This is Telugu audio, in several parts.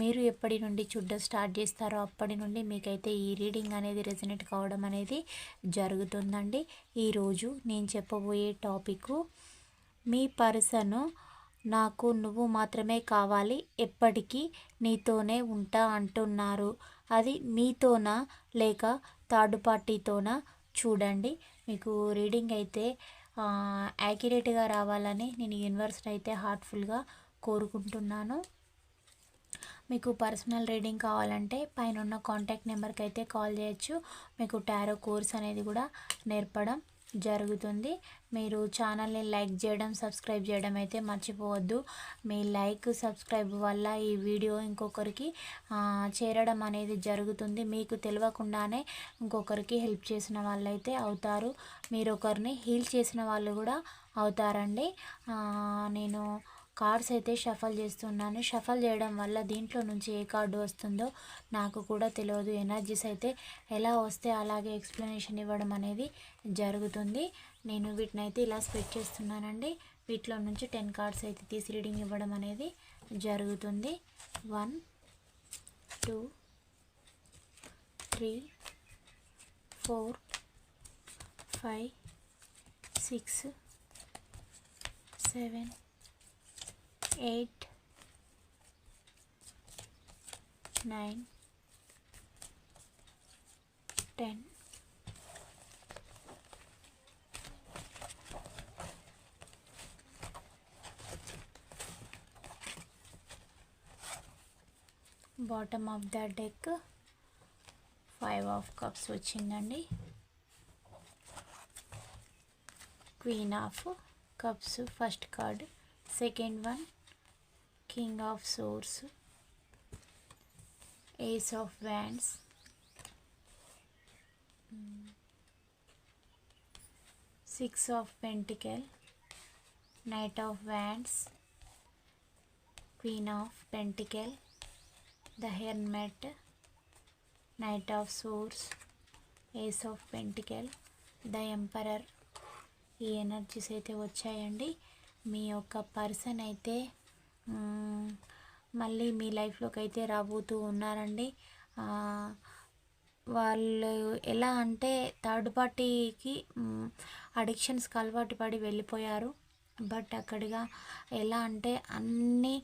మీరు ఎప్పటి నుండి చూడడం స్టార్ట్ చేస్తారో అప్పటి నుండి మీకైతే ఈ రీడింగ్ అనేది రెజనేట్ కావడం అనేది జరుగుతుందండి. ఈరోజు నేను చెప్పబోయే టాపిక్ మీ పర్సను నాకు నువ్వు మాత్రమే కావాలి ఎప్పటికీ నీతోనే ఉంటా అంటున్నారు. అది మీతోనా లేక థర్డ్ పార్టీతోనా చూడండి. మీకు రీడింగ్ అయితే యాక్యురేట్గా రావాలని నేను యూనివర్స్ని అయితే హార్ట్ఫుల్గా కోరుకుంటున్నాను. మీకు పర్సనల్ రీడింగ్ కావాలంటే పైన ఉన్న కాంటాక్ట్ నెంబర్కి అయితే కాల్ చేయొచ్చు. మీకు టారో కోర్స్ అనేది కూడా నేర్పడం జరుగుతుంది. మీరు ఛానల్ని లైక్ చేయడం సబ్స్క్రైబ్ చేయడం అయితే మర్చిపోవద్దు. మీ లైక్ సబ్స్క్రైబ్ వల్ల ఈ వీడియో ఇంకొకరికి చేరడం అనేది జరుగుతుంది. మీకు తెలియకుండానే ఇంకొకరికి హెల్ప్ చేసిన వాళ్ళైతే అవుతారు. మీరు ఒకరిని హీల్ చేసిన వాళ్ళు కూడా అవుతారండి. నేను కార్డ్స్ అయితే షఫల్ చేస్తున్నాను. షఫల్ చేయడం వల్ల దీంట్లో నుంచి ఏ కార్డు వస్తుందో నాకు కూడా తెలియదు ఎనర్జీస్ అయితే ఎలా వస్తే అలాగే ఎక్స్ప్లెనేషన్ ఇవ్వడం అనేది జరుగుతుంది. నేను వీటిని అయితే ఇలా స్ప్రెడ్ చేస్తున్నానండి. వీటిలో నుంచి టెన్ కార్డ్స్ అయితే తీసి రీడింగ్ ఇవ్వడం అనేది జరుగుతుంది. One two three four five six seven eight nine ten. Bottom of the deck five of cups వచ్చిందండి. Queen of cups first card second one king of swords ace of wands six of pentacle knight of wands queen of pentacle the hermit knight of swords ace of pentacle the emperor ఈ ఎనర్జీస్ అయితే వచ్చాయండి మీ యొక్క పర్సన్ అయితే మళ్ళీ మీ లైఫ్లోకి అయితే రాబోతూ ఉన్నారండి. వాళ్ళు ఎలా అంటే థర్డ్ పార్టీకి అడిక్షన్స్కి అలవాటు పడి వెళ్ళిపోయారు. బట్ అక్కడిగా ఎలా అంటే అన్నీ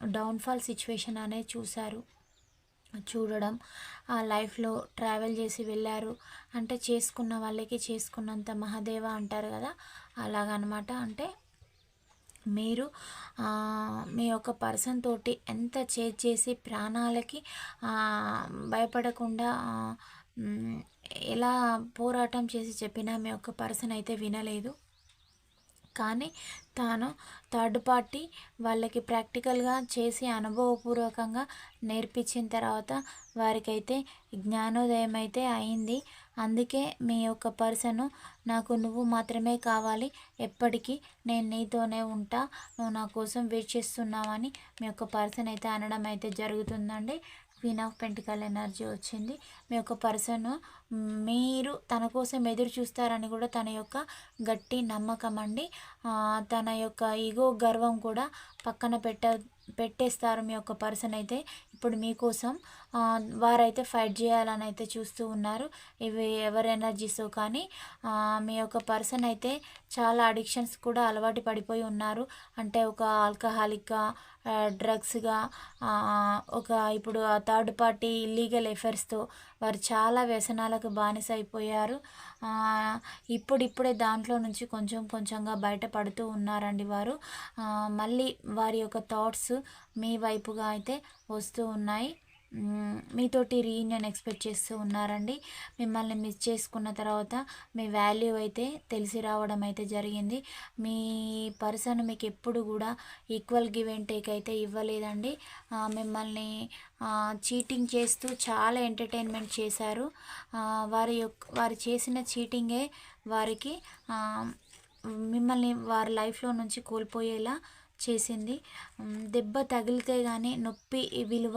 డౌన్ఫాల్ సిచ్యువేషన్ అనేది చూశారు. చూడడం ఆ లైఫ్లో ట్రావెల్ చేసి వెళ్ళారు. అంటే చేసుకున్న వాళ్ళకి చేసుకున్నంత మహాదేవ అంటారు కదా అలాగనమాట. అంటే మీరు మీ యొక్క పర్సన్ తోటి ఎంత చేజ్ చేసి ప్రాణాలకి భయపడకుండా ఎలా పోరాటం చేసి చెప్పినా మీ యొక్క పర్సన్ అయితే వినలేదు. కానీ తాను థర్డ్ పార్టీ వాళ్ళకి ప్రాక్టికల్గా చేసి అనుభవపూర్వకంగా నేర్పించిన తర్వాత వారికైతే జ్ఞానోదయం అయితే అయింది. అందుకే మీ యొక్క పర్సను నాకు నువ్వు మాత్రమే కావాలి. ఎప్పటికీ నేను నీతోనే ఉంటా. నువ్వు నా కోసం వెయిట్ చేస్తున్నావని మీ యొక్క పర్సన్ అయితే అనడం అయితే జరుగుతుందండి. క్వీన్ ఆఫ్ పెంటికల్ ఎనర్జీ వచ్చింది. మీ యొక్క పర్సన్ మీరు తన కోసం ఎదురు చూస్తారని కూడా తన యొక్క గట్టి నమ్మకం అండి. తన యొక్క ఈగో గర్వం కూడా పక్కన పెట్ట పెట్టేస్తారు మీ యొక్క పర్సన్ అయితే. ఇప్పుడు మీకోసం వారైతే ఫైట్ చేయాలని అయితే చూస్తూ ఉన్నారు. ఇవి ఎవరి ఎనర్జీసో కానీ మీ యొక్క పర్సన్ అయితే చాలా అడిక్షన్స్ కూడా అలవాటు పడిపోయి ఉన్నారు. అంటే ఒక ఆల్కహాలిక్గా డ్రగ్స్గా ఒక ఇప్పుడు థర్డ్ పార్టీ ఇల్లీగల్ ఎఫెర్స్తో వారు చాలా వ్యసనాలకు బానిస అయిపోయారు ఇప్పుడిప్పుడే దాంట్లో నుంచి కొంచెం కొంచెంగా బయటపడుతూ ఉన్నారండి వారు. మళ్ళీ వారి యొక్క థాట్స్ మీ వైపుగా అయితే వస్తూ ఉన్నాయి. మీతోటి రీయూనియన్ ఎక్స్పెక్ట్ చేస్తూ ఉన్నారండి. మిమ్మల్ని మిస్ చేసుకున్న తర్వాత మీ వాల్యూ అయితే తెలిసి రావడం అయితే జరిగింది. మీ పర్సన్ మీకు ఎప్పుడు కూడా ఈక్వల్ గివ్ అండ్ టేక్ అయితే ఇవ్వలేదండి. మిమ్మల్ని చీటింగ్ చేస్తూ చాలా ఎంటర్టైన్మెంట్ చేశారు. వారి యొక్క వారు చేసిన చీటింగే వారికి మిమ్మల్ని వారి లైఫ్లో నుంచి కోల్పోయేలా చేసింది. దెబ్బ తగిలితే కానీ నొప్పి విలువ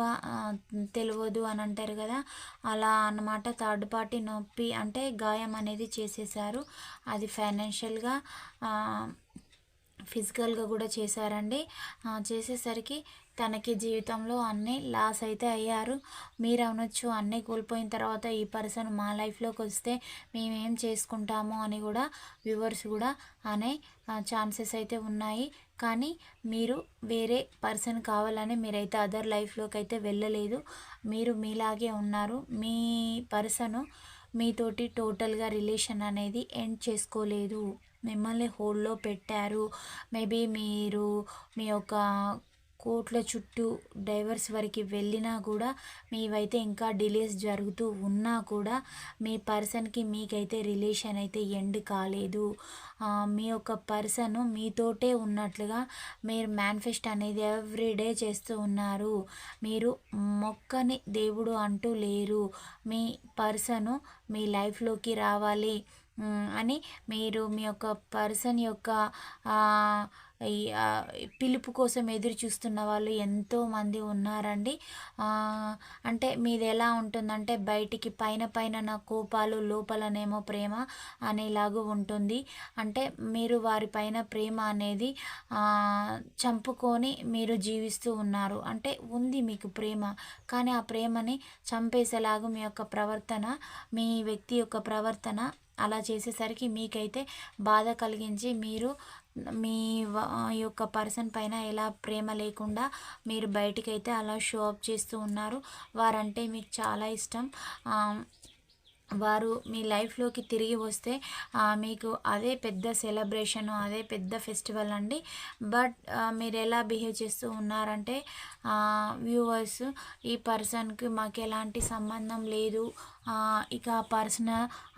తెలియదు అని అంటారు కదా. అలా అన్నమాట. థర్డ్ పార్టీ నొప్పి అంటే గాయం అనేది చేసేసారు అది ఫైనాన్షియల్గా ఫిజికల్గా కూడా చేశారండి. చేసేసరికి తనకి జీవితంలో అన్నీ లాస్ అయితే అయ్యారు. మీరు అనొచ్చు అన్నీ కోల్పోయిన తర్వాత ఈ పర్సన్ మా లైఫ్లోకి వస్తే మేమేం చేసుకుంటాము అని కూడా వ్యూవర్స్ కూడా అనే ఛాన్సెస్ అయితే ఉన్నాయి. కానీ మీరు వేరే పర్సన్ కావాలని మీరైతే అదర్ లైఫ్లోకి అయితే వెళ్ళలేదు. మీరు మీలాగే ఉన్నారు. మీ పర్సను మీతోటి టోటల్గా రిలేషన్ అనేది ఎండ్ చేసుకోలేదు. మిమ్మల్ని హోల్డ్లో పెట్టారు. మేబీ మీరు మీ యొక్క కోట్ల చుట్టూ డైవర్స్ వరకు వెళ్ళినా కూడా మీవైతే ఇంకా డిలేస్ జరుగుతూ ఉన్నా కూడా మీ పర్సన్కి మీకైతే రిలేషన్ అయితే ఎండ్ కాలేదు. మీ యొక్క పర్సన్ మీతోటే ఉన్నట్లుగా మీరు మేనిఫెస్ట్ అనేది ఎవ్రీడే చేస్తూ ఉన్నారు. మీరు మొక్కని దేవుడు అంటూ లేరు. మీ పర్సను మీ లైఫ్లోకి రావాలి అని మీరు మీ యొక్క పర్సన్ యొక్క పిలుపు కోసం ఎదురు చూస్తున్న వాళ్ళు ఎంతోమంది ఉన్నారండి. అంటే మీది ఎలా ఉంటుందంటే బయటికి పైన పైన నా కోపాలు లోపలనేమో ప్రేమ అనేలాగా ఉంటుంది. అంటే మీరు వారి పైన ప్రేమ అనేది చంపుకొని మీరు జీవిస్తూ ఉన్నారు. అంటే ఉంది మీకు ప్రేమ కానీ ఆ ప్రేమని చంపేసేలాగా మీ యొక్క ప్రవర్తన మీ వ్యక్తి యొక్క ప్రవర్తన అలా చేసేసరికి మీకైతే బాధ కలిగించి మీరు మీ వ- యొక్క పర్సన్ పైన ఎలా ప్రేమ లేకుండా మీరు బయటికైతే అలా షో అప్ చేస్తూ ఉన్నారు? వారంటే మీకు చాలా ఇష్టం. వారు మీ లైఫ్లోకి తిరిగి వస్తే మీకు అదే పెద్ద సెలబ్రేషన్ అదే పెద్ద ఫెస్టివల్ అండి. బట్ మీరు ఎలా బిహేవ్ చేస్తూ ఉన్నారంటే వ్యూవర్స్ ఈ పర్సన్కి మాకు ఎలాంటి సంబంధం లేదు. ఇక ఆ పర్సన్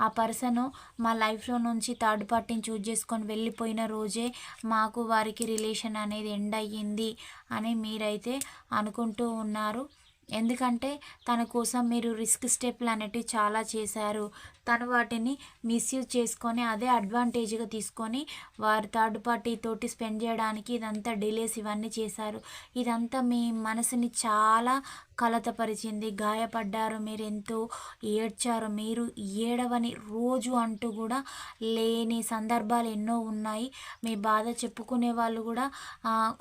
ఆ పర్సన్ మా లైఫ్లో నుంచి థర్డ్ పార్టీని చూజ్ చేసుకొని వెళ్ళిపోయిన రోజే మాకు వారికి రిలేషన్ అనేది ఎండ్ అయ్యింది అని మీరైతే అనుకుంటూ ఉన్నారు. ఎందుకంటే తన కోసం మీరు రిస్క్ స్టెప్లు అనేటివి చాలా చేశారు. తను వాటిని మిస్యూజ్ చేసుకొని అదే అడ్వాంటేజ్గా తీసుకొని వారు థర్డ్ పార్టీ తోటి స్పెండ్ చేయడానికి ఇదంతా డిలేస్ ఇవన్నీ చేశారు. ఇదంతా మీ మనసుని చాలా కలతపరిచింది. గాయపడ్డారు మీరు ఎంతో ఏడ్చారు మీరు ఏడవని రోజు అంటూ కూడా లేని సందర్భాలు ఎన్నో ఉన్నాయి. మీ బాధ చెప్పుకునే వాళ్ళు కూడా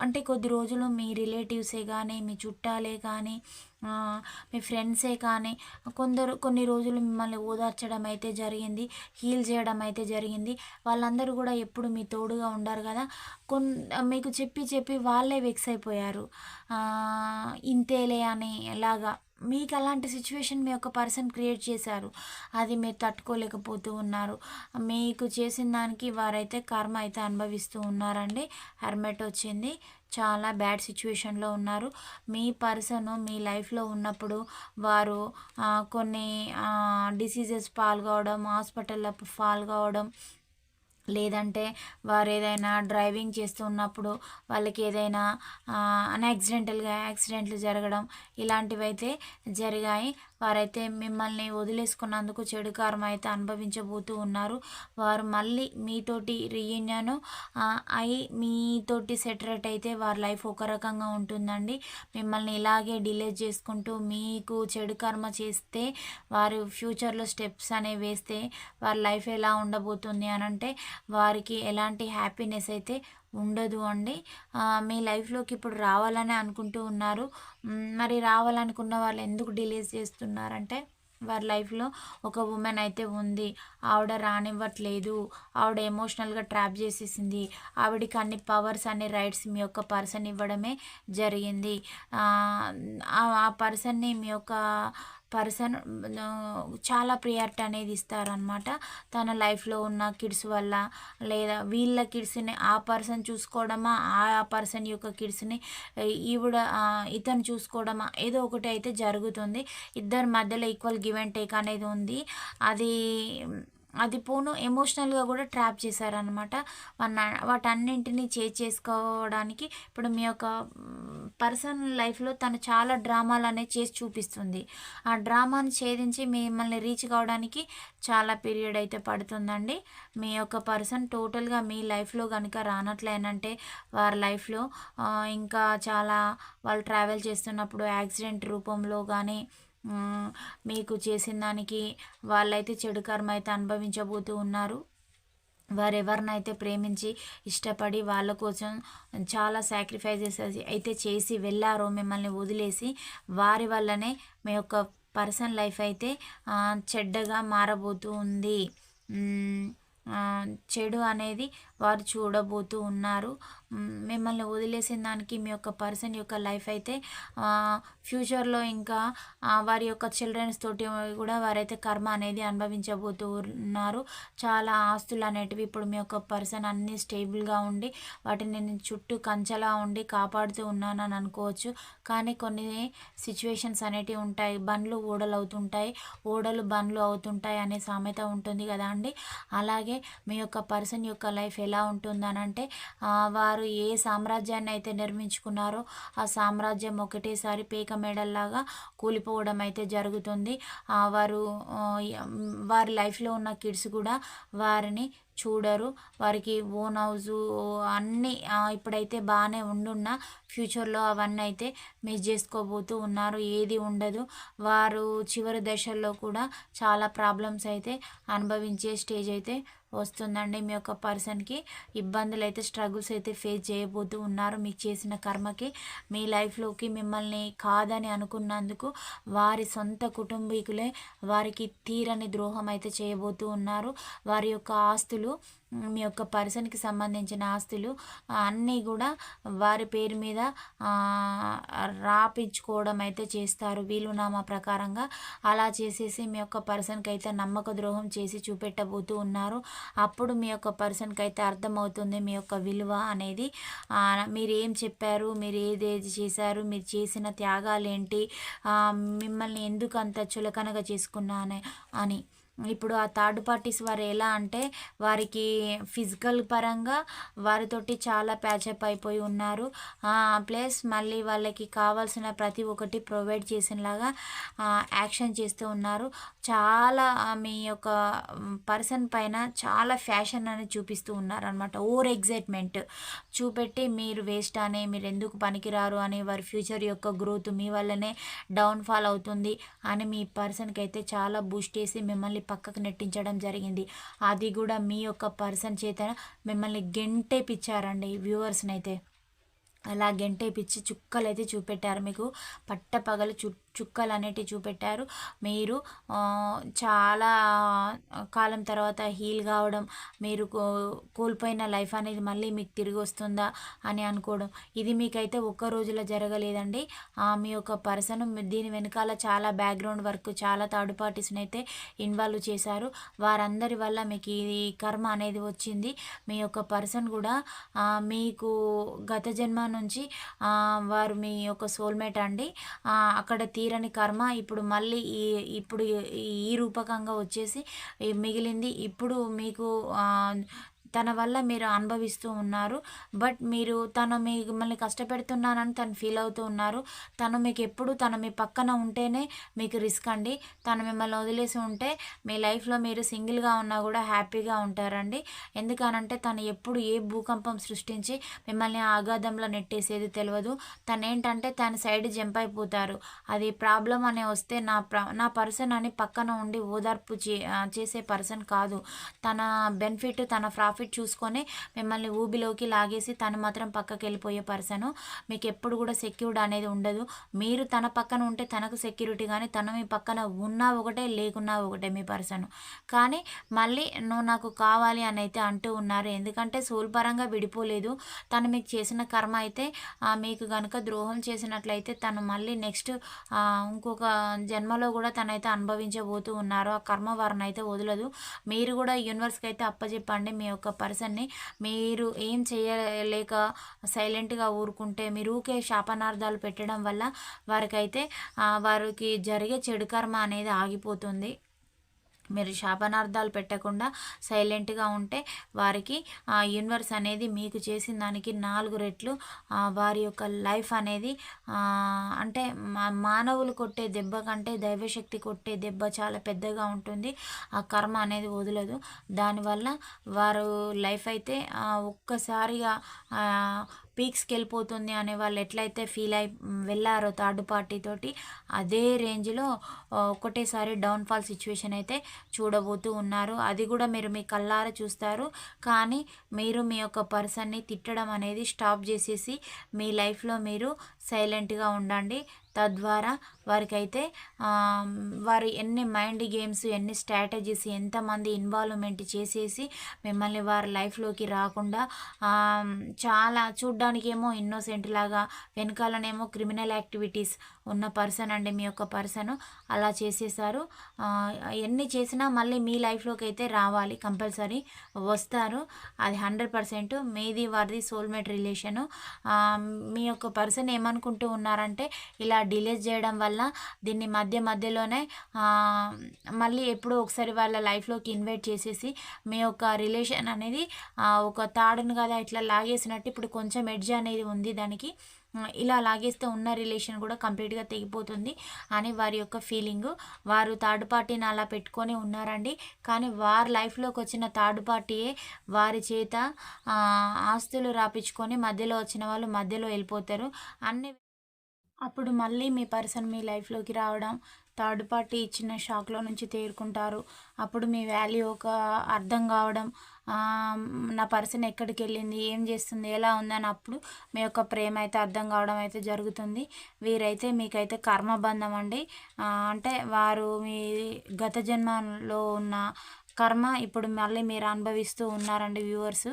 అంటే కొద్ది రోజులు మీ రిలేటివ్సే కానీ మీ చుట్టాలే కానీ మీ ఫ్రెండ్సే కానీ కొందరు కొన్ని రోజులు మిమ్మల్ని ఓదార్చడం అయితే జరిగింది హీల్ చేయడం అయితే జరిగింది. వాళ్ళందరూ కూడా ఎప్పుడు మీ తోడుగా ఉండరు కదా? కొన్ మీకు చెప్పి చెప్పి వాళ్ళే వెక్స్ అయిపోయారు. ఇంతేలే అని ఎలాగా మీకు అలాంటి సిచ్యువేషన్ మీ యొక్క పర్సన్ క్రియేట్ చేశారు. అది మీరు తట్టుకోలేకపోతూ ఉన్నారు. మీకు చేసిన దానికి వారైతే కర్మ అయితే అనుభవిస్తూ ఉన్నారండి. హెర్మెట్ వచ్చింది. చాలా బ్యాడ్ సిచ్యువేషన్లో ఉన్నారు. మీ పర్సన్ మీ లైఫ్లో ఉన్నప్పుడు వారు కొన్ని డిసీజెస్ పాల్గొవడం హాస్పిటల్లో పాల్గొవడం లేదంటే వారు ఏదైనా డ్రైవింగ్ చేస్తున్నప్పుడు వాళ్ళకి ఏదైనా అన్యాక్సిడెంటల్గా యాక్సిడెంట్లు జరగడం ఇలాంటివైతే జరిగాయి. వారైతే మిమ్మల్ని వదిలేసుకున్నందుకు చెడు కారం అయితే అనుభవించబోతూ ఉన్నారు. వారు మళ్ళీ మీతోటి రీయూనియన్ అయి మీతోటి సెటరేట్ అయితే వారి లైఫ్ ఒక రకంగా ఉంటుందండి. మిమ్మల్ని ఇలాగే డిలే చేసుకుంటూ మీకు చెడు కర్మ చేస్తే వారు ఫ్యూచర్లో స్టెప్స్ అనేవి వేస్తే వారి లైఫ్ ఎలా ఉండబోతుంది అని అంటే వారికి ఎలాంటి హ్యాపీనెస్ అయితే ఉండదు అండి. మీ లైఫ్లోకి ఇప్పుడు రావాలని అనుకుంటూ ఉన్నారు. మరి రావాలనుకున్న వాళ్ళు ఎందుకు డిలేస్ చేస్తున్నారంటే వారి లైఫ్లో ఒక ఉమెన్ అయితే ఉంది. ఆవిడ రానివ్వట్లేదు. ఆవిడ ఎమోషనల్గా ట్రాప్ చేసేసింది. ఆవిడకి అన్ని పవర్స్ అన్ని రైట్స్ మీ యొక్క పర్సన్ ఇవ్వడమే జరిగింది. ఆ పర్సన్ని మీ యొక్క పర్సన్ చాలా ప్రియారిటీ అనేది ఇస్తారనమాట తన లైఫ్లో ఉన్న కిడ్స్ వల్ల లేదా వీళ్ళ కిడ్స్ని ఆ పర్సన్ చూసుకోవడమా ఆ పర్సన్ యొక్క కిడ్స్ని ఈవిడ ఇతను చూసుకోవడమా ఏదో ఒకటి అయితే జరుగుతుంది. ఇద్దరి మధ్యలో ఈక్వల్ గివ్ అండ్ టేక్ అనేది ఉంది. అది అది పోను ఎమోషనల్గా కూడా ట్రాప్ చేశారనమాట వాటన్నింటినీ చేజ్ చేసుకోవడానికి ఇప్పుడు మీ యొక్క పర్సనల్ లైఫ్లో తను చాలా డ్రామాలు అనేది చేసి చూపిస్తుంది. ఆ డ్రామాని ఛేదించి మిమ్మల్ని రీచ్ కావడానికి చాలా పీరియడ్ అయితే పడుతుందండి. మీ యొక్క పర్సన్ టోటల్గా మీ లైఫ్లో కనుక రానట్లేనంటే వారి లైఫ్లో ఇంకా చాలా వాళ్ళు ట్రావెల్ చేస్తున్నప్పుడు యాక్సిడెంట్ రూపంలో కానీ మీకు చేసిన దానికి వాళ్ళైతే చెడు కర్మ అయితే అనుభవించబోతూ ఉన్నారు. వారు ఎవరినైతే ప్రేమించి ఇష్టపడి వాళ్ళ కోసం చాలా సాక్రిఫైజెస్ అయితే చేసి వెళ్ళారో మిమ్మల్ని వదిలేసి వారి వల్లనే మీ యొక్క పర్సనల్ లైఫ్ అయితే చెడ్డగా మారబోతూ ఉంది. చెడు అనేది వారు చూడబోతూ ఉన్నారు. మిమ్మల్ని వదిలేసిన దానికి మీ యొక్క పర్సన్ యొక్క లైఫ్ అయితే ఫ్యూచర్లో ఇంకా వారి యొక్క చిల్డ్రన్స్ తోటి కూడా వారైతే కర్మ అనేది అనుభవించబోతూ ఉన్నారు. చాలా ఆస్తులు అనేటివి ఇప్పుడు మీ యొక్క పర్సన్ అన్నీ స్టేబుల్గా ఉండి వాటిని నేను చుట్టూ కంచెలా ఉండి కాపాడుతూ ఉన్నానని అనుకోవచ్చు. కానీ కొన్ని సిచ్యువేషన్స్ అనేటివి ఉంటాయి. బండ్లు ఓడలు అవుతుంటాయి ఓడలు బండ్లు అవుతుంటాయి అనే సామెత ఉంటుంది కదా అండి? అలాగే మీ యొక్క పర్సన్ యొక్క లైఫ్ ఎలా ఉంటుందనంటే వారు వారు ఏ సామ్రాజ్యాన్ని అయితే నిర్మించుకున్నారో ఆ సామ్రాజ్యం ఒకటేసారి పేక మెడల్లాగా కూలిపోవడం అయితే జరుగుతుంది. వారు వారి లైఫ్లో ఉన్న కిడ్స్ కూడా వారిని చూడరు. వారికి ఓన్ హౌస్ అన్నీ ఇప్పుడైతే బాగానే ఉండున్న ఫ్యూచర్లో అవన్నీ అయితే మిస్ చేసుకోబోతూ ఉన్నారు. ఏది ఉండదు. వారు చివరి దశల్లో కూడా చాలా ప్రాబ్లమ్స్ అయితే అనుభవించే స్టేజ్ అయితే వస్తుందండి మీ యొక్క పర్సన్కి. ఇబ్బందులు అయితే స్ట్రగుల్స్ అయితే ఫేస్ చేయబోతూ ఉన్నారు మీకు చేసిన కర్మకి. మీ లైఫ్లోకి మిమ్మల్ని కాదని అనుకున్నందుకు వారి సొంత కుటుంబీకులే వారికి తీరని ద్రోహం అయితే చేయబోతూ ఉన్నారు. వారి యొక్క ఆస్తులు మీ యొక్క పర్సన్కి సంబంధించిన ఆస్తులు అన్నీ కూడా వారి పేరు మీద రాపించుకోవడం అయితే చేస్తారు. వీలునామా ప్రకారంగా అలా చేసేసి మీ యొక్క పర్సన్కి అయితే నమ్మక ద్రోహం చేసి చూపెట్టబోతూ ఉన్నారు. అప్పుడు మీ యొక్క పర్సన్కి అయితే అర్థమవుతుంది మీ యొక్క విలువ అనేది. మీరు ఏం చెప్పారు? మీరు ఏదేది చేశారు? మీరు చేసిన త్యాగాలు ఏంటి మిమ్మల్ని ఎందుకు అంత చులకనగా చేసుకున్నాను అని. ఇప్పుడు ఆ థర్డ్ పార్టీస్ వారు ఎలా అంటే వారికి ఫిజికల్ పరంగా వారితోటి చాలా ప్యాచప్ అయిపోయి ఉన్నారు. ప్లస్ మళ్ళీ వాళ్ళకి కావాల్సిన ప్రతి ఒక్కటి ప్రొవైడ్ చేసినలాగా యాక్షన్ చేస్తూ ఉన్నారు. చాలా మీ యొక్క పర్సన్ పైన చాలా ఫ్యాషన్ అనేది చూపిస్తూ ఉన్నారు అనమాట ఓవర్ ఎగ్జైట్మెంట్ చూపెట్టి మీరు వేస్ట్ అని మీరు ఎందుకు పనికిరారు అని వారి ఫ్యూచర్ యొక్క గ్రోత్ మీ వల్లనే డౌన్ఫాల్ అవుతుంది అని మీ పర్సన్కి అయితే చాలా బూస్ట్ చేసి మిమ్మల్ని పక్కకు నెట్టించడం జరిగింది. అది కూడా మీ యొక్క పర్సన్ చేత మిమ్మల్ని గెంటేపిచ్చారండి వ్యూవర్స్ని అయితే అలా గెంటేపిచ్చి చుక్కలు అయితే చూపెట్టారు. మీకు పట్టపగలు చు చుక్కలు అనేటివి చూపెట్టారు. మీరు చాలా కాలం తర్వాత హీల్ కావడం మీరు కోల్పోయిన లైఫ్ అనేది మళ్ళీ మీకు తిరిగి వస్తుందా అని అనుకోవడం ఇది మీకైతే ఒక్క రోజులో జరగలేదండి. మీ యొక్క పర్సన్ దీని వెనకాల చాలా బ్యాక్గ్రౌండ్ వర్క్ చాలా థర్డ్ పార్టీస్ని అయితే ఇన్వాల్వ్ చేశారు. వారందరి వల్ల మీకు ఈ కర్మ అనేది వచ్చింది. మీ యొక్క పర్సన్ కూడా మీకు గత జన్మ నుంచి వారు మీ యొక్క సోల్మేట్ అండి. అక్కడ తీరని కర్మ ఇప్పుడు మళ్ళీ ఈ ఇప్పుడు ఈ రూపకంగా వచ్చేసి మిగిలింది. ఇప్పుడు మీకు తన వల్ల మీరు అనుభవిస్తూ ఉన్నారు. బట్ మీరు తను మిమ్మల్ని కష్టపెడుతున్నానని తను ఫీల్ అవుతూ ఉన్నారు. తను మీకు ఎప్పుడు తను మీ పక్కన ఉంటేనే మీకు రిస్క్ అండి. తను మిమ్మల్ని వదిలేసి ఉంటే మీ లైఫ్లో మీరు సింగిల్గా ఉన్నా కూడా హ్యాపీగా ఉంటారండి. ఎందుకనంటే తను ఎప్పుడు ఏ భూకంపం సృష్టించి మిమ్మల్ని ఆఘాతంలో నెట్టేసేది తెలియదు తను ఏంటంటే తన సైడ్ జంప్ అయిపోతారు. అది ప్రాబ్లం అనే వస్తే నా నా పర్సన్ అని పక్కన ఉండి ఓదార్పు చేసే పర్సన్ కాదు. తన బెనిఫిట్ తన ప్రాఫిట్ ప్రాఫిట్ చూసుకొని మిమ్మల్ని ఊబిలోకి లాగేసి తను మాత్రం పక్కకి వెళ్ళిపోయే పర్సన్. మీకు ఎప్పుడు కూడా సెక్యూర్డ్ అనేది ఉండదు. మీరు తన పక్కన ఉంటే తనకు సెక్యూరిటీ కానీ తను మీ పక్కన ఉన్నా ఒకటే లేకున్నా ఒకటే మీ పర్సన్. కానీ మళ్ళీ నువ్వు నాకు కావాలి అని అయితే అంటూ ఉన్నారు. ఎందుకంటే సోల్ పరంగా విడిపోలేదు. తను మీకు చేసిన కర్మ అయితే మీకు కనుక ద్రోహం చేసినట్లయితే తను మళ్ళీ నెక్స్ట్ ఇంకొక జన్మలో కూడా తనైతే అనుభవించబోతూ ఉన్నారు. ఆ కర్మ వారిని అయితే వదలదు. మీరు కూడా యూనివర్స్కి అయితే అప్పచెప్పండి మీ యొక్క పర్సన్ని మీరు ఏం చేయలేక సైలెంట్గా ఊరుకుంటే మీరు ఊకే శాపనార్థాలు పెట్టడం వల్ల వారికైతే వారికి జరిగే చెడు కర్మ అనేది ఆగిపోతుంది. మీరు శాపనార్థాలు పెట్టకుండా సైలెంట్గా ఉంటే వారికి ఆ యూనివర్స్ అనేది మీకు చేసిన దానికి నాలుగు రెట్లు వారి యొక్క లైఫ్ అనేది అంటే మానవులు కొట్టే దెబ్బ కంటే దైవశక్తి కొట్టే దెబ్బ చాలా పెద్దగా ఉంటుంది. ఆ కర్మ అనేది వదలదు. దానివల్ల వారు లైఫ్ అయితే ఒక్కసారిగా పీక్స్కి వెళ్ళిపోతుంది అనే వాళ్ళు ఎట్లయితే ఫీల్ అయి వెళ్ళారో థర్డ్ పార్టీతోటి అదే రేంజ్లో ఒకటేసారి డౌన్ఫాల్ సిచ్యువేషన్ అయితే చూడబోతూ ఉన్నారు. అది కూడా మీరు మీ కళ్ళార చూస్తారు. కానీ మీరు మీ యొక్క పర్సన్ని తిట్టడం అనేది స్టాప్ చేసేసి మీ లైఫ్లో మీరు సైలెంట్గా ఉండండి. తద్వారా వారికైతే వారు ఎన్ని మైండ్ గేమ్స్ ఎన్ని స్ట్రాటజీస్ ఎంతమంది ఇన్వాల్వ్మెంట్ చేసేసి మిమ్మల్ని వారి లైఫ్లోకి రాకుండా చాలా చూడ్డానికేమో ఇన్నోసెంట్ లాగా వెనకాలనేమో క్రిమినల్ యాక్టివిటీస్ ఉన్న పర్సన్ అండి మీ యొక్క పర్సన్. అలా చేసేసారు. ఎన్ని చేసినా మళ్ళీ మీ లైఫ్లోకి అయితే రావాలి కంపల్సరీ వస్తారు. అది హండ్రెడ్ పర్సెంట్ మీది వారిది సోల్మేట్ రిలేషను. మీ యొక్క పర్సన్ ఏమనుకుంటూ ఉన్నారంటే ఇలా డిలేస్ చేయడం వల్ల దీన్ని మధ్య మధ్యలోనే మళ్ళీ ఎప్పుడో ఒకసారి వాళ్ళ లైఫ్లోకి ఇన్వైట్ చేసేసి మీ యొక్క రిలేషన్ అనేది ఒక తాడును కదా ఇట్లా లాగేసినట్టు ఇప్పుడు కొంచెం ఎడ్జ్ అనేది ఉంది దానికి. ఇలా లాగేస్తే ఉన్న రిలేషన్ కూడా కంప్లీట్గా తెగిపోతుంది అని వారి యొక్క ఫీలింగ్. వారు థర్డ్ పార్టీని అలా పెట్టుకొని ఉన్నారండి. కానీ వారి లైఫ్లోకి వచ్చిన థర్డ్ పార్టీయే వారి చేత ఆస్తులు రాపించుకొని మధ్యలో వచ్చిన వాళ్ళు మధ్యలో వెళ్ళిపోతారు. అన్ని అప్పుడు మళ్ళీ మీ పర్సన్ మీ లైఫ్లోకి రావడం థర్డ్ పార్టీ ఇచ్చిన షాక్లో నుంచి తేరుకుంటారు. అప్పుడు మీ వాల్యూ ఒక అర్థం కావడం నా పర్సన్ ఎక్కడికి వెళ్ళింది ఏం చేస్తుంది ఎలా ఉందని అప్పుడు మీ యొక్క ప్రేమ అయితే అర్థం కావడం అయితే జరుగుతుంది. వీరైతే మీకైతే కర్మబంధం అండి. అంటే వారు మీ గత జన్మలో ఉన్న కర్మ ఇప్పుడు మళ్ళీ మీరు అనుభవిస్తూ ఉన్నారండి వ్యూవర్స్.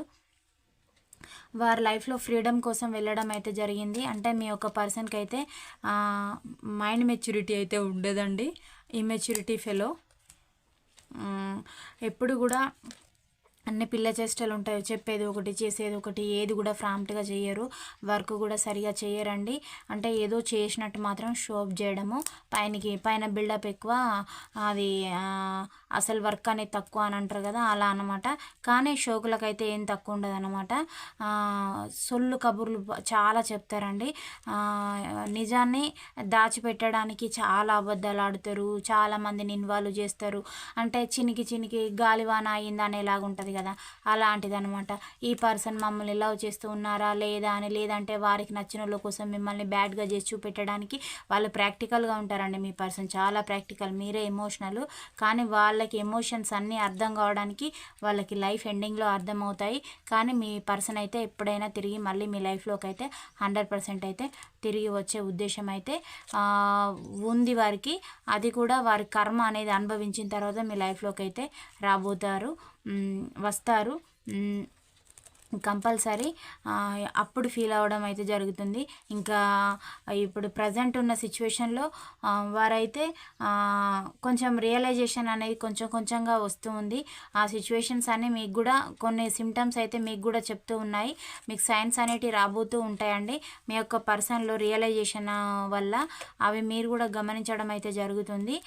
వారి లైఫ్లో ఫ్రీడమ్ కోసం వెళ్ళడం అయితే జరిగింది. అంటే మీ యొక్క పర్సన్కి అయితే మైండ్ మెచ్యూరిటీ అయితే ఉండదండి. Immaturity fellow. ఎప్పుడు కూడా అన్ని పిల్ల చేష్టలు ఉంటాయి. చెప్పేది ఒకటి చేసేది ఒకటి ఏది కూడా ప్రాంప్ట్గా చేయరు. వర్క్ కూడా సరిగా చేయరండి. అంటే ఏదో చేసినట్టు మాత్రం షోప్ చేయడము. పైనకి పైన బిల్డప్ ఎక్కువ అది అసలు వర్క్ అనేది తక్కువ అని అంటారు కదా అలా అనమాట కానీ షోకులకైతే ఏం తక్కువ ఉండదు అనమాట సొల్లు కబుర్లు చాలా చెప్తారండి. నిజాన్ని దాచిపెట్టడానికి చాలా అబద్ధాలు ఆడుతారు. చాలామందిని ఇన్వాల్వ్ చేస్తారు. అంటే చినికి చినికి గాలివాన అయింది అనేలాగా ఉంటుంది కదా? అలాంటిది అనమాట ఈ పర్సన్ మమ్మల్ని లవ్ చేస్తూ ఉన్నారా? లేదా అని లేదంటే వారికి నచ్చిన వాళ్ళ కోసం మిమ్మల్ని బ్యాడ్గా చేసి చూపెట్టడానికి వాళ్ళు ప్రాక్టికల్గా ఉంటారండి మీ పర్సన్. చాలా ప్రాక్టికల్. మీరే ఎమోషనల్. కానీ వాళ్ళకి ఎమోషన్స్ అన్నీ అర్థం కావడానికి వాళ్ళకి లైఫ్ ఎండింగ్లో అర్థమవుతాయి. కానీ మీ పర్సన్ అయితే ఎప్పుడైనా తిరిగి మళ్ళీ మీ లైఫ్లోకి అయితే హండ్రెడ్ పర్సెంట్ అయితే తిరిగి వచ్చే ఉద్దేశం అయితే ఉంది వారికి. అది కూడా వారి కర్మ అనేది అనుభవించిన తర్వాత మీ లైఫ్లోకి అయితే రాబోతారు. వస్తారు. కంపల్సరీ అప్పుడు ఫీల్ అవ్వడం అయితే జరుగుతుంది. ఇంకా ఇప్పుడు ప్రజెంట్ ఉన్న సిచ్యువేషన్లో వారైతే కొంచెం రియలైజేషన్ అనేది కొంచెం కొంచెంగా వస్తూ ఉంది. ఆ సిచ్యువేషన్స్ అన్నీ మీకు కూడా కొన్ని సిమ్టమ్స్ అయితే మీకు కూడా చెప్తూ ఉన్నాయి. మీకు సైన్స్ అనేటివి రాబోతూ ఉంటాయండి. మీ యొక్క పర్సన్లో రియలైజేషన్ వల్ల అవి మీరు కూడా గమనించడం అయితే జరుగుతుంది.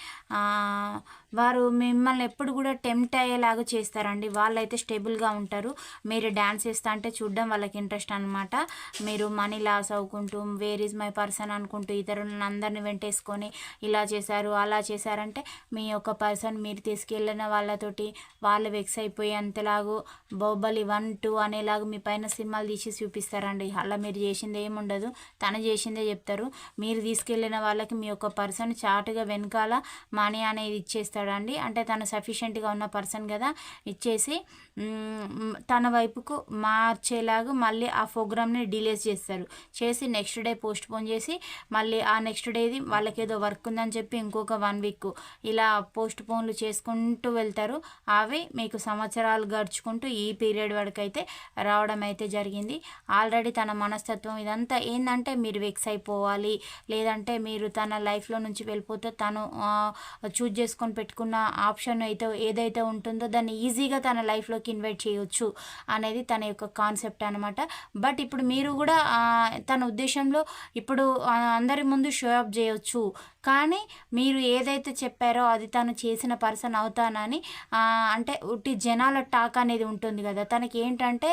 వారు మిమ్మల్ని ఎప్పుడు కూడా టెంప్ట్ అయ్యేలాగా చేస్తారండి. వాళ్ళైతే స్టేబుల్గా ఉంటారు. మీరు డ్యాన్స్ చేస్తా అంటే చూడడం వాళ్ళకి ఇంట్రెస్ట్ అనమాట మీరు మనీ లాస్ అవ్వకుంటూ వేర్ ఇస్ మై పర్సన్ అనుకుంటూ ఇతరులను అందరిని వెంటేసుకొని ఇలా చేశారు అలా చేశారంటే మీ యొక్క పర్సన్ మీరు తీసుకెళ్ళిన వాళ్ళతోటి వాళ్ళు వెక్స్ అయిపోయి అంతలాగు బాహుబలి వన్ టూ అనేలాగా మీ పైన సినిమాలు తీసి చూపిస్తారండి. అలా మీరు చేసింది ఏముండదు. తను చేసిందే చెప్తారు. మీరు తీసుకెళ్ళిన వాళ్ళకి మీ యొక్క పర్సన్ చాటుగా వెనకాల మనీ అనేది ఇచ్చేస్తాడండి. అంటే తను సఫిషియెంట్గా ఉన్న పర్సన్ కదా. ఇచ్చేసి తన వైపుకు మార్చేలాగా మళ్ళీ ఆ ప్రోగ్రామ్ని డిలేస్ చేస్తారు. చేసి నెక్స్ట్ డే పోస్ట్ పోన్ చేసి మళ్ళీ ఆ నెక్స్ట్ డేది వాళ్ళకి ఏదో వర్క్ ఉందని చెప్పి ఇంకొక వన్ వీక్ ఇలా పోస్ట్ పోన్లు చేసుకుంటూ వెళ్తారు. అవి మీకు సంవత్సరాలు గడుచుకుంటూ ఈ పీరియడ్ వరకు అయితే రావడం అయితే జరిగింది. ఆల్రెడీ తన మనస్తత్వం ఇదంతా ఏంటంటే మీరు వెక్స్ అయిపోవాలి లేదంటే మీరు తన లైఫ్లో నుంచి వెళ్ళిపోతే తను చూజ్ చేసుకొని పెట్టుకున్న ఆప్షన్ అయితే ఏదైతే ఉంటుందో దాన్ని ఈజీగా తన లైఫ్లోకి ఇన్వైట్ చేయొచ్చు అనేది తన యొక్క కాన్సెప్ట్ అనమాట బట్ ఇప్పుడు మీరు కూడా తన ఉద్దేశంలో ఇప్పుడు అందరి ముందు షో అప్ చేయొచ్చు. కానీ మీరు ఏదైతే చెప్పారో అది తను చేసిన పర్సన్ అవుతానని అంటే ఉట్టి జనాల టాక్ అనేది ఉంటుంది కదా. తనకి ఏంటంటే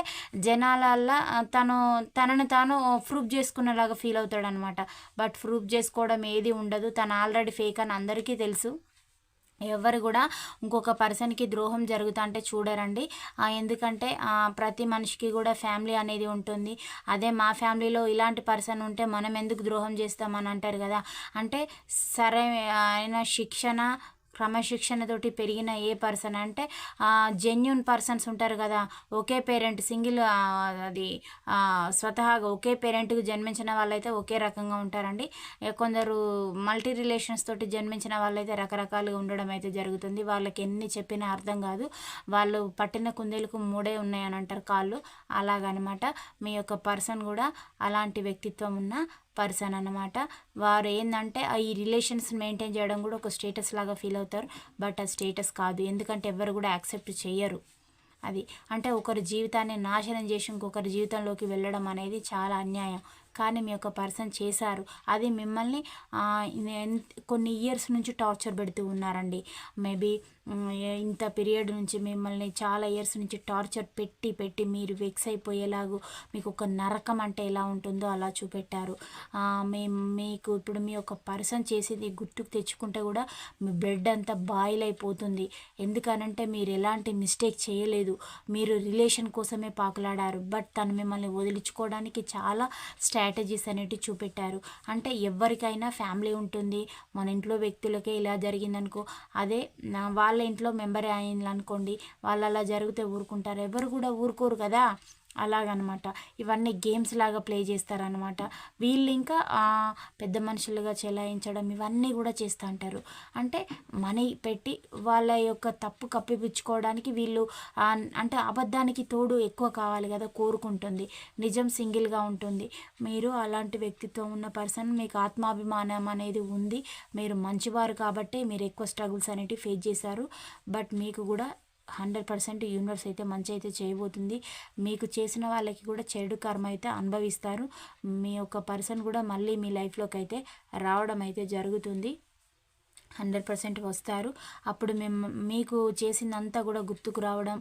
జనాలల్లా తను తనని తాను ప్రూఫ్ చేసుకునేలాగా ఫీల్ అవుతాడనమాట బట్ ప్రూఫ్ చేసుకోవడం ఏది ఉండదు. తను ఆల్రెడీ ఫేక్ అని అందరికీ తెలుసు. ఎవరు కూడా ఇంకొక పర్సన్కి ద్రోహం జరుగుతా అంటే చూడరండి. ఎందుకంటే ప్రతి మనిషికి కూడా ఫ్యామిలీ అనేది ఉంటుంది. అదే మా ఫ్యామిలీలో ఇలాంటి పర్సన్ ఉంటే మనం ఎందుకు ద్రోహం చేస్తామని అంటారు కదా. అంటే సరే శిక్షణ క్రమశిక్షణతోటి పెరిగిన ఏ పర్సన్ అంటే జెన్యున్ పర్సన్స్ ఉంటారు కదా ఒకే పేరెంట్ సింగిల్ అది స్వతహాగా ఒకే పేరెంట్కి జన్మించిన వాళ్ళైతే ఒకే రకంగా ఉంటారండి. కొందరు మల్టీ రిలేషన్స్ తోటి జన్మించిన వాళ్ళైతే రకరకాలుగా ఉండడం అయితే జరుగుతుంది. వాళ్ళకి ఎన్ని చెప్పినా అర్థం కాదు. వాళ్ళు పట్టిన కుందేలకు మూడే ఉన్నాయని అంటారు కాళ్ళు. అలాగనమాట. మీ యొక్క పర్సన్ కూడా అలాంటి వ్యక్తిత్వం ఉన్న పర్సన్ అన్నమాట. వారు ఏంటంటే ఆ ఈ రిలేషన్స్ మెయింటైన్ చేయడం కూడా ఒక స్టేటస్ లాగా ఫీల్ అవుతారు. బట్ ఆ స్టేటస్ కాదు. ఎందుకంటే ఎవరు కూడా యాక్సెప్ట్ చేయరు. అది అంటే ఒకరి జీవితాన్ని నాశనం చేసి ఇంకొకరి జీవితంలోకి వెళ్ళడం అనేది చాలా అన్యాయం. కానీ మీ యొక్క పర్సన్ చేశారు. అది మిమ్మల్ని కొన్ని ఇయర్స్ నుంచి టార్చర్ పెడుతూ ఉన్నారండి. మేబీ ఇంత పీరియడ్ నుంచి మిమ్మల్ని చాలా ఇయర్స్ నుంచి టార్చర్ పెట్టి పెట్టి మీరు వెక్స్ అయిపోయేలాగు మీకు ఒక నరకం అంటే ఎలా ఉంటుందో అలా చూపెట్టారు. మేము మీకు ఇప్పుడు మీ యొక్క పర్సన్ చేసేది గుర్తుకు తెచ్చుకుంటే కూడా మీ బ్లడ్ అంతా బాయిల్ అయిపోతుంది. ఎందుకనంటే మీరు ఎలాంటి మిస్టేక్ చేయలేదు. మీరు రిలేషన్ కోసమే పాకులాడారు. బట్ తను మిమ్మల్ని వదిలించుకోవడానికి చాలా స్ట్రాటజీస్ అనేటివి చూపెట్టారు. అంటే ఎవరికైనా ఫ్యామిలీ ఉంటుంది. మన ఇంట్లో వ్యక్తులకే ఇలా జరిగిందనుకో అదే నా వాళ్ళ ఇంట్లో మెంబర్ అయినలు అనుకోండి వాళ్ళు అలా జరిగితే ఊరుకుంటారు. ఎవరు కూడా ఊరుకోరు కదా. అలాగనమాట. ఇవన్నీ గేమ్స్ లాగా ప్లే చేస్తారనమాట. వీళ్ళు ఇంకా పెద్ద మనుషులుగా చెలాయించడం ఇవన్నీ కూడా చేస్తూ ఉంటారు అంటే మనీ పెట్టి వాళ్ళ యొక్క తప్పు కప్పిపుచ్చుకోవడానికి వీళ్ళు అంటే అబద్ధానికి తోడు ఎక్కువ కావాలి కదా కోరుకుంటుంది. నిజం సింగిల్గా ఉంటుంది. మీరు అలాంటి వ్యక్తిత్వం ఉన్న పర్సన్ మీకు ఆత్మాభిమానం అనేది ఉంది. మీరు మంచివారు కాబట్టి మీరు ఎక్కువ స్ట్రగుల్స్ అనేటివి ఫేస్ చేశారు. బట్ మీకు కూడా హండ్రెడ్ పర్సెంట్ యూనివర్స్ అయితే మంచి అయితే చేయబోతుంది. మీకు చేసిన వాళ్ళకి కూడా చెడు కర్మ అయితే అనుభవిస్తారు. మీ యొక్క పర్సన్ కూడా మళ్ళీ మీ లైఫ్లోకి అయితే రావడం అయితే జరుగుతుంది. హండ్రెడ్ పర్సెంట్ వస్తారు. అప్పుడు మేము మీకు చేసిందంతా కూడా గుర్తుకు రావడం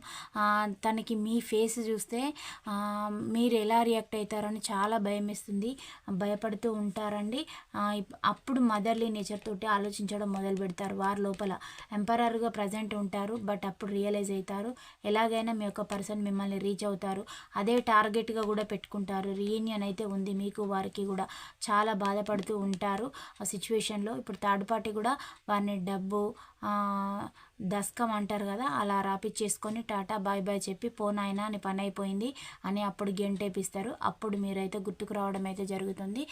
తనకి మీ ఫేస్ చూస్తే మీరు ఎలా రియాక్ట్ అవుతారని చాలా భయం వేస్తుంది భయపడుతూ ఉంటారండి. అప్పుడు మదర్లీ నేచర్ తోటి ఆలోచించడం మొదలు పెడతారు వారి లోపల. ఎంపరర్గా ప్రజెంట్ ఉంటారు బట్ అప్పుడు రియలైజ్ అవుతారు ఎలాగైనా మీ యొక్క పర్సన్ మిమ్మల్ని రీచ్ అవుతారు. అదే టార్గెట్గా కూడా పెట్టుకుంటారు. రీయూనియన్ అయితే ఉంది మీకు వారికి కూడా. చాలా బాధపడుతూ ఉంటారు ఆ సిచ్యువేషన్లో. ఇప్పుడు థర్డ్ పార్టీ కూడా వారిని డబ్బు దస్కం అంటారు కదా అలా రాపిచ్చేసుకొని టాటా బాయ్ బాయ్ చెప్పి పోనాయన అని పని అయిపోయింది అని అప్పుడు గెంటేపిస్తారు. అప్పుడు మీరైతే గుర్తుకు రావడం అయితే జరుగుతుంది.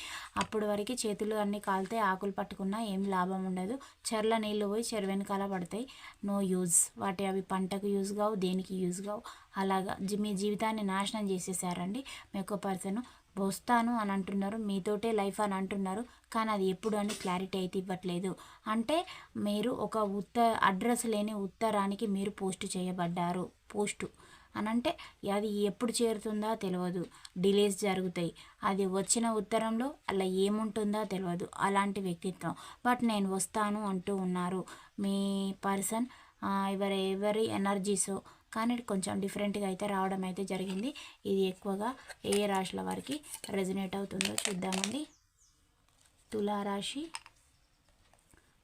అప్పుడు వరకు చేతులు అన్నీ కాలితే ఆకులు పట్టుకున్నా ఏం లాభం ఉండదు. చెర్ల నీళ్ళు పోయి చెరు వెనకాల పడతాయి. No use. వాటి అవి పంటకు యూజ్ కావు దేనికి యూజ్ కావు. అలాగా మీ జీవితాన్ని నాశనం చేసేసారండి. మీ యొక్క పర్సన్ వస్తాను అని అంటున్నారు మీతోటే లైఫ్ అని అంటున్నారు కానీ అది ఎప్పుడు అని క్లారిటీ అయితే ఇవ్వట్లేదు. అంటే మీరు ఒక ఉత్త అడ్రస్ లేని ఉత్తరానికి మీరు పోస్ట్ చేయబడ్డారు పోస్టు అని అంటే అది ఎప్పుడు చేరుతుందో తెలియదు. డిలేస్ జరుగుతాయి. అది వచ్చిన ఉత్తరంలో అలా ఏముంటుందో తెలియదు. అలాంటి వ్యక్తిత్వం. బట్ నేను వస్తాను అంటూ ఉన్నారు. మీ పర్సన్ ఎవరి ఎవరి ఎనర్జీసో కానీ కొంచెం డిఫరెంట్గా అయితే రావడం అయితే జరిగింది. ఇది ఎక్కువగా ఏ రాశుల వారికి రెజినేట్ అవుతుందో చూద్దామండి. తులారాశి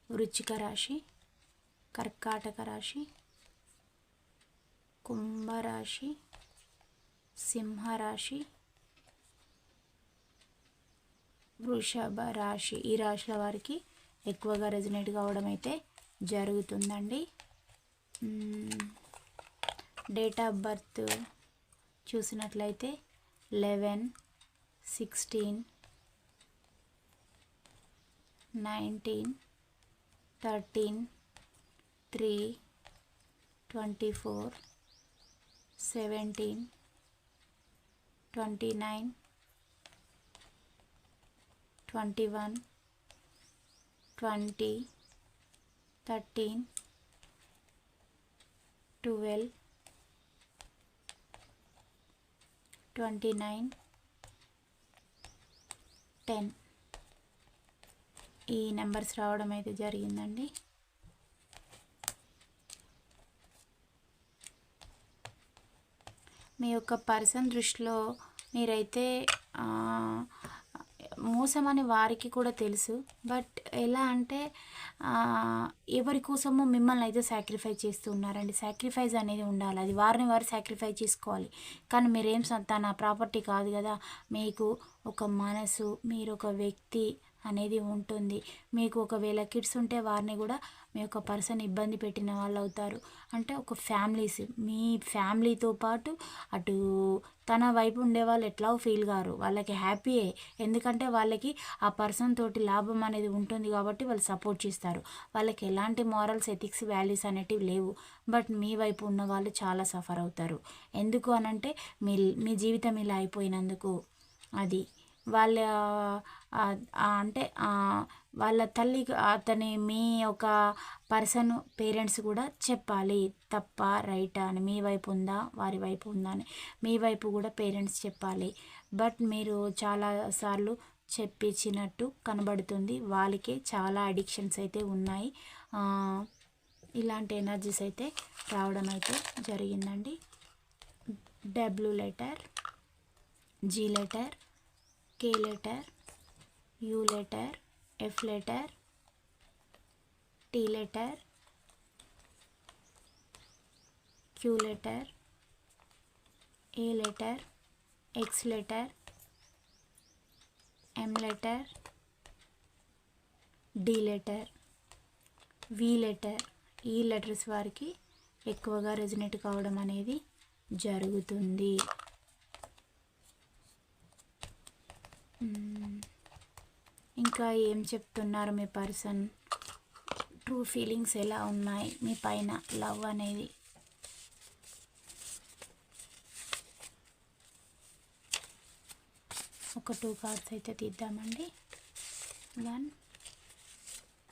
వృచ్చిక రాశి కర్కాటక రాశి కుంభరాశి సింహరాశి వృషభ రాశి. ఈ రాశుల వారికి ఎక్కువగా రెజినేట్ కావడం అయితే జరుగుతుందండి. డేట్ ఆఫ్ బర్త్ చూసినట్లయితే eleven sixteen nineteen thirteen three twenty four seventeen twenty nine twenty one twenty thirteen twelve twenty nine ten ఈ నెంబర్స్ రావడం అయితే జరిగిందండి. మీ యొక్క పర్సన్ దృష్టిలో మీరైతే మోసం అని వారికి కూడా తెలుసు. బట్ ఎలా అంటే ఎవరి కోసమో మిమ్మల్ని అయితే సాక్రిఫైస్ చేస్తూ ఉన్నారండి. సాక్రిఫైస్ అనేది ఉండాలి. అది వారిని వారు సాక్రిఫైస్ చేసుకోవాలి. కానీ మీరేం తన ప్రాపర్టీ కాదు కదా. మీకు ఒక మనసు మీరు ఒక వ్యక్తి అనేది ఉంటుంది. మీకు ఒకవేళ కిడ్స్ ఉంటే వారిని కూడా మీ యొక్క పర్సన్ ఇబ్బంది పెట్టిన వాళ్ళు అవుతారు. అంటే ఒక ఫ్యామిలీస్ మీ ఫ్యామిలీతో పాటు అటు తన వైపు ఉండే వాళ్ళు ఎట్లా ఫీల్ కారు వాళ్ళకి హ్యాపీయే ఎందుకంటే వాళ్ళకి ఆ పర్సన్ తోటి లాభం అనేది ఉంటుంది కాబట్టి వాళ్ళు సపోర్ట్ చేస్తారు. వాళ్ళకి ఎలాంటి మారల్స్ ఎథిక్స్ వాల్యూస్ అనేటివి లేవు. బట్ మీ వైపు ఉన్న వాళ్ళు చాలా సఫర్ అవుతారు. ఎందుకు అనంటే మీ మీ జీవితం ఇలా అయిపోయినందుకు అది. వాళ్ళ అంటే వాళ్ళ తల్లి అతని మీ ఒక పర్సన్ పేరెంట్స్ కూడా చెప్పాలి. తప్ప రైటా అని. మీ వైపు ఉందా? వారి వైపు ఉందా అని. మీ వైపు కూడా పేరెంట్స్ చెప్పాలి. బట్ మీరు చాలా సార్లు చెప్పించినట్టు కనబడుతుంది. వాళ్ళకే చాలా అడిక్షన్స్ అయితే ఉన్నాయి. ఇలాంటి ఎనర్జీస్ అయితే రావడం అయితే జరిగిందండి. W letter G letter K letter U letter F letter T letter Q letter A letter X letter M letter D letter V letter ఈ లెటర్స్ వారికి ఎక్కువగా రెజినేట్ కావడం అనేది జరుగుతుంది. ఇంకా ఏం చెప్తున్నారు మీ పర్సన్? ట్రూ ఫీలింగ్స్ ఎలా ఉన్నాయి? మీ పైన లవ్ అనేది? ఒక టూ కార్డ్స్ అయితే తీద్దామండి. వన్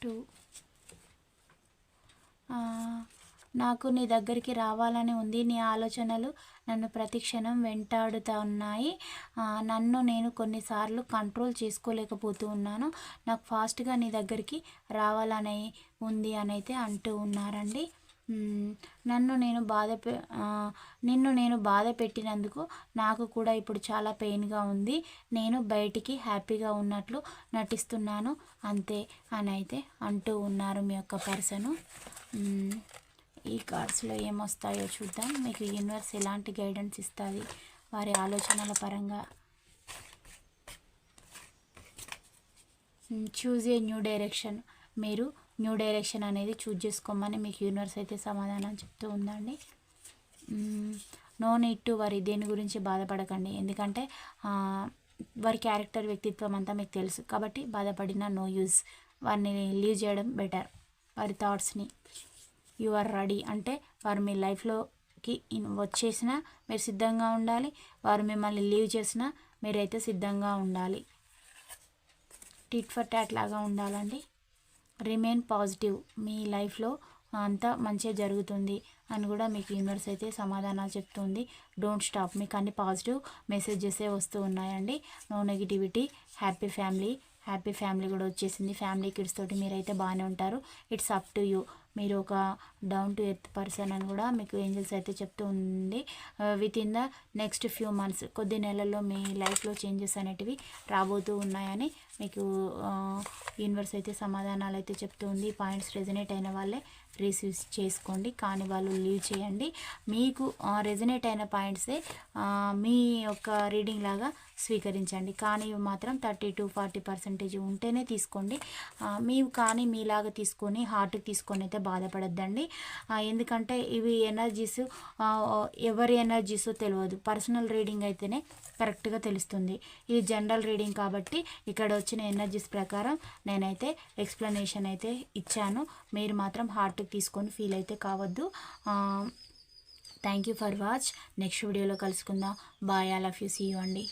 టూ నాకు నీ దగ్గరికి రావాలని ఉంది. నీ ఆలోచనలు నన్ను ప్రతిక్షణం వెంటాడుతూ ఉన్నాయి నన్ను నేను కొన్నిసార్లు కంట్రోల్ చేసుకోలేకపోతూ ఉన్నాను. నాకు ఫాస్ట్గా నీ దగ్గరికి రావాలని ఉంది అని అయితే అంటూ ఉన్నారండి. నన్ను నేను బాధ నిన్ను నేను బాధ పెట్టినందుకు నాకు కూడా ఇప్పుడు చాలా పెయిన్గా ఉంది. నేను బయటికి హ్యాపీగా ఉన్నట్లు నటిస్తున్నాను. అంతే అని అయితే అంటూ ఉన్నారు మీ యొక్క పర్సను. ఈ కార్డ్స్లో ఏమొస్తాయో చూద్దాం. మీకు యూనివర్స్ ఎలాంటి గైడెన్స్ ఇస్తుంది? వారి ఆలోచనల పరంగా. Choose a new direction. మీరు న్యూ డైరెక్షన్ అనేది చూజ్ చేసుకోమని మీకు యూనివర్స్ అయితే సమాధానం చెప్తూ ఉందండి. నో నీడ్ టు వారి. దేని గురించి బాధపడకండి. ఎందుకంటే వారి క్యారెక్టర్ వ్యక్తిత్వం అంతా మీకు తెలుసు. కాబట్టి బాధపడిన నో యూజ్. వారిని లీవ్ చేయడం బెటర్. వారి థాట్స్ని. యు ఆర్ రెడీ అంటే వారు మీ లైఫ్లోకి వచ్చేసినా మీరు సిద్ధంగా ఉండాలి. వారు మిమ్మల్ని లీవ్ చేసినా మీరైతే సిద్ధంగా ఉండాలి. టిట్ ఫర్ టాట్ లాగా ఉండాలండి. రిమైన్ పాజిటివ్ మీ లైఫ్లో అంతా మంచిగా జరుగుతుంది అని కూడా మీకు యూనివర్స్ అయితే సమాధానాలు చెప్తుంది. Don't stop. మీకు అన్ని పాజిటివ్ మెసేజెసే వస్తూ ఉన్నాయండి. No negativity. Happy family. Happy family కూడా వచ్చేసింది. ఫ్యామిలీ కిడ్స్ తోటి మీరైతే బాగానే ఉంటారు. It's up to you. మీరు ఒక డౌన్ టు ఎర్త్ పర్సన్ అని కూడా మీకు ఏంజల్స్ అయితే చెప్తూ ఉంది. Within the next few months కొద్ది నెలల్లో మీ లైఫ్లో చేంజెస్ అనేటివి రాబోతూ ఉన్నాయని మీకు యూనివర్స్ అయితే సమాధానాలు అయితే చెప్తూ ఉంది. పాయింట్స్ రెజనేట్ అయిన వాళ్ళే. రిసీవ్ చేసుకోండి కానీ వాళ్ళు లీవ్ చేయండి. మీకు రెజనేట్ అయిన పాయింట్సే మీ యొక్క రీడింగ్ లాగా స్వీకరించండి. కానీ మాత్రం థర్టీ టు ఫార్టీ పర్సెంటేజ్ ఉంటేనే తీసుకోండి. మీవు కానీ మీలాగా తీసుకొని హార్ట్కి తీసుకొని అయితే బాధపడద్దండి. ఎందుకంటే ఇవి ఎనర్జీస్ ఎవరి ఎనర్జీసో తెలియదు పర్సనల్ రీడింగ్ అయితేనే కరెక్ట్గా తెలుస్తుంది. ఇది జనరల్ రీడింగ్ కాబట్టి ఇక్కడ వచ్చిన ఎనర్జీస్ ప్రకారం నేనైతే ఎక్స్ప్లెనేషన్ అయితే ఇచ్చాను. మీరు మాత్రం హార్ట్కి తీసుకొని ఫీల్ అయితే కావద్దు. Thank you for watch. Next వీడియోలో కలుసుకుందాం. Bye all of you. See you అండి.